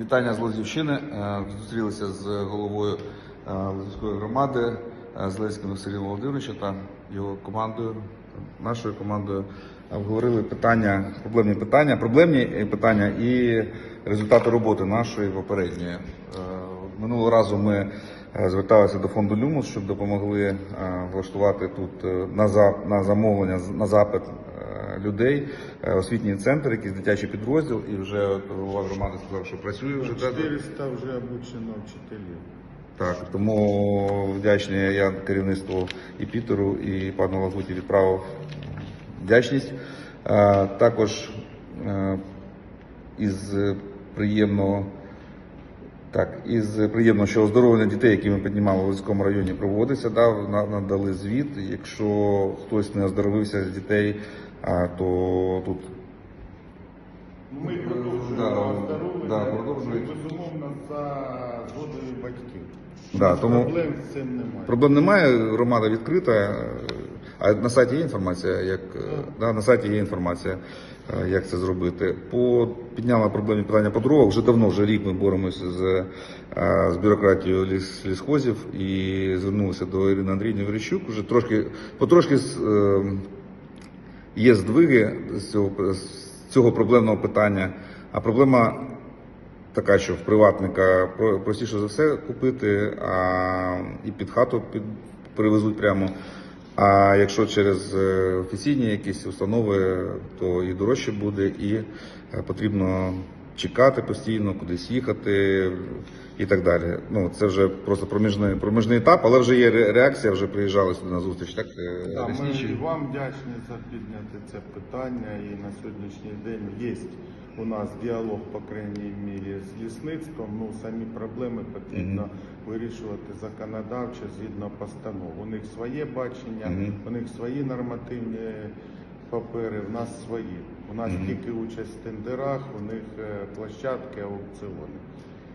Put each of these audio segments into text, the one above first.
Вітання з Лозівщини. Е, Зустрілися з головою е, Лозівської громади е, з Леським Василем Володимировичем та його командою, нашою командою. Обговорили питання, проблемні питання, проблемні питання і результати роботи нашої попередньої. Минулого разу ми зверталися до фонду Люмус, щоб допомогли влаштувати тут на за на замовлення на запит людей е, освітній центр, якийсь дитячий підрозділ, і вже голова громади сказав, що працює вже да, 400 вже обучено вчителів. так. Тому вдячний я керівництву і Пітеру, і пану Лагуті відправив вдячність. Е, Також е, із приємного. Так, із приємного, що оздоровлення дітей, які ми піднімали в Луцькому районі, проводиться. Да, надали звіт. Якщо хтось не оздоровився з дітей, то тут Ми Да, продовжуємо оздоровлення, да, продовжують. безумовно, за згодою батьків. Да, тому- Проблем з цим немає. Проблем немає, громада відкрита. е, А на сайті є інформація, як е, да, на сайті є інформація, е, як це зробити. По підняла проблемні питання по дорогах. Вже давно, вже рік ми боремося з, е, з бюрократією ліс, лісхозів і звернулися до Ірини Андріївни Верещук. Вже трошки потрошки з, е, є здвиги з цього, з цього проблемного питання. А проблема така, що в приватника простіше за все купити, а і під хату під, привезуть прямо. А якщо через е, офіційні якісь установи, то і дорожче буде, і е, потрібно чекати постійно, кудись їхати і так далі. Ну це вже просто проміжний, проміжний етап, але вже є реакція, вже приїжджали сюди на зустріч. Так е, Да, ми вам вдячні за підняти це питання. І на сьогоднішній день є у нас діалог, по крайній мірі, з лісництвом. Ну, самі проблеми потрібно вирішувати законодавчо згідно постанов. У них своє бачення, Мгм. у них свої нормативні папери, в нас свої. У нас Мгм. тільки участь в тендерах, у них е, площадки, аукціони.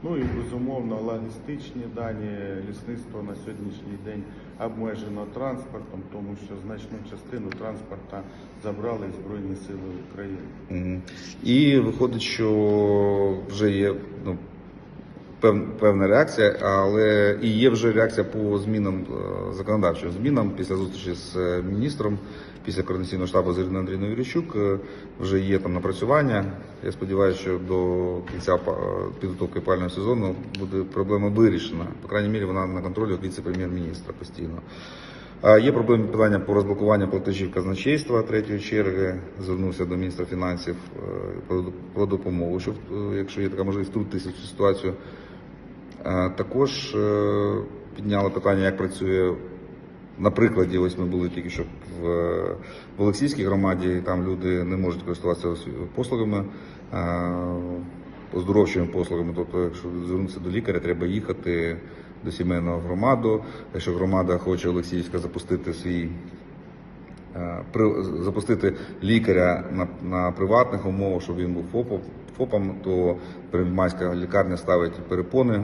Ну і безумовно логістичні дані лісництво на сьогоднішній день обмежено транспортом, тому що значну частину транспорта забрали Збройні Сили України. І виходить, що вже є ну, певна реакція, але і є вже реакція по змінам е, законодавчим змінам після зустрічі з е, міністром, після координаційного штабу з Іриною Андрійовною Вірющук. е, Вже є там напрацювання. Я сподіваюся, що до кінця підготовки опалювального сезону буде проблема вирішена. По крайній мірі, вона на контролі віце-прем'єр-міністра постійно. Є проблемні питання по розблокуванню платежів казначейства третьої черги. Звернувся до міністра фінансів про- допомогу, щоб, якщо є така можливість, втрутитися в цю ситуацію. Також е, підняли питання, як працює на прикладі. Ось ми були тільки що в, в Олексійській громаді, там люди не можуть користуватися послугами, е, оздоровчими послугами. Тобто, якщо звернутися до лікаря, треба їхати до сімейного громаду. Якщо громада хоче Олексіївська запустити свій запустити лікаря на, на приватних умовах, щоб він був ФОПом, ФОПом, то Первомайська лікарня ставить перепони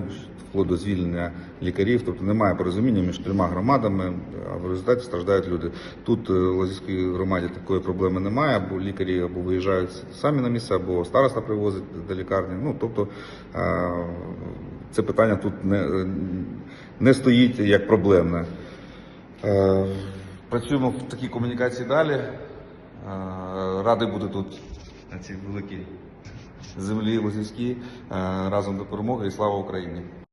вплоть до звільнення лікарів. Тобто немає порозуміння між трьома громадами, а в результаті страждають люди. Тут е, в Лозівській громаді такої проблеми немає, або лікарі або виїжджають самі на місце, або староста привозить до лікарні. Ну тобто е, це питання тут не, не стоїть як проблемне. Працюємо в такій комунікації далі. Е, Радий бути тут на цій великій землі Лозівській. Е, Разом до перемоги і слава Україні!